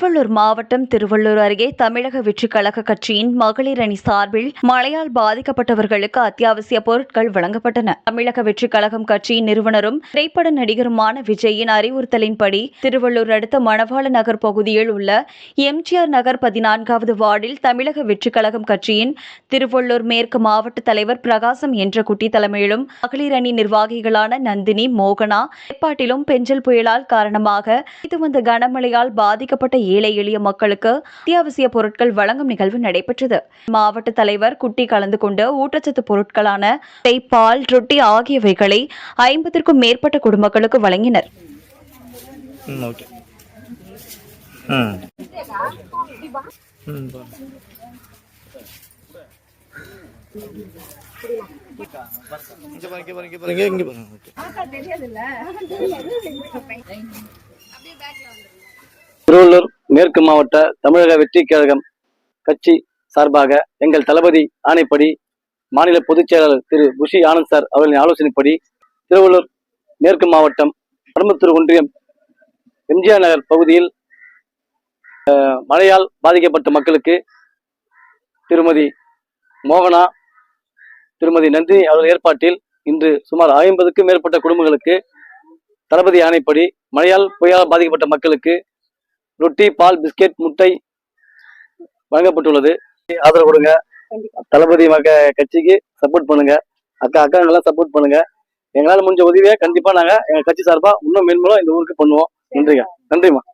திருவள்ளூர் மாவட்டம் திருவள்ளூர் அருகே தமிழக வெற்றிக் கழக கட்சியின் மகளிர் அணி சார்பில் மழையால் பாதிக்கப்பட்டவர்களுக்கு அத்தியாவசிய பொருட்கள் வழங்கப்பட்டன. தமிழக வெற்றிக் கழகம் கட்சியின் நிறுவனரும் திரைப்பட நடிகருமான விஜயின் அறிவுறுத்தலின்படி திருவள்ளூர் அடுத்த மணவாள நகர் பகுதியில் உள்ள எம்ஜிஆர் நகர் பதினான்காவது வார்டில் தமிழக வெற்றிக் கழகம் கட்சியின் திருவள்ளூர் மேற்கு மாவட்ட தலைவர் பிரகாசம் என்ற குட்டி தலைமையிலும் மகளிர் அணி நிர்வாகிகளான நந்தினி மோகனா ஏற்பாட்டிலும் பெஞ்சல் புயலால் காரணமாக இது வந்த கனமழையால் பாதிக்கப்பட்ட ஏழை எளிய மக்களுக்கு அத்தியாவசிய பொருட்கள் வழங்கும் நிகழ்வு நடைபெற்றது மாவட்ட தலைவர் குட்டி கலந்து கொண்டு ஊட்டச்சத்து பொருட்களான பால் ரொட்டி ஆகியவைகளை ஐம்பத்திற்கும் மேற்பட்ட குடும்பங்களுக்கு வழங்கினர். இங்க பாருங்க பாருங்க பாருங்க இங்க பாருங்க திருவள்ளூர் மேற்கு மாவட்ட தமிழக வெற்றி கழகம் கட்சி சார்பாக எங்கள் தளபதி ஆணைப்படி மாநில பொதுச் செயலாளர் திரு புஷி ஆனந்த் சார் அவர்களின் ஆலோசனைப்படி திருவள்ளூர் மேற்கு மாவட்டம் பரமத்தூர் ஒன்றியம் எம்ஜிஆர் நகர் பகுதியில் அஹ், மழையால் பாதிக்கப்பட்ட மக்களுக்கு திருமதி மோகனா திருமதி நந்தினி அவர்கள் ஏற்பாட்டில் இன்று சுமார் ஐம்பதுக்கும் மேற்பட்ட குடும்பங்களுக்கு தளபதி ஆணைப்படி மழையால் புயலால் பாதிக்கப்பட்ட மக்களுக்கு ரொட்டி பால் பிஸ்கெட் முட்டை வழங்கப்பட்டுள்ளது. ஆதரவு கொடுங்க. தளபதி மக கட்சிக்கு சப்போர்ட் பண்ணுங்க. அக்கா அக்காங்கெல்லாம் சப்போர்ட் பண்ணுங்க. எங்களால் முடிஞ்ச உதவியை கண்டிப்பா நாங்க எங்க கட்சி சார்பா இன்னும் மேன்மேலும் இந்த ஊருக்கு பண்ணுவோம். நன்றிங்க. நன்றிம்மா. நன்றி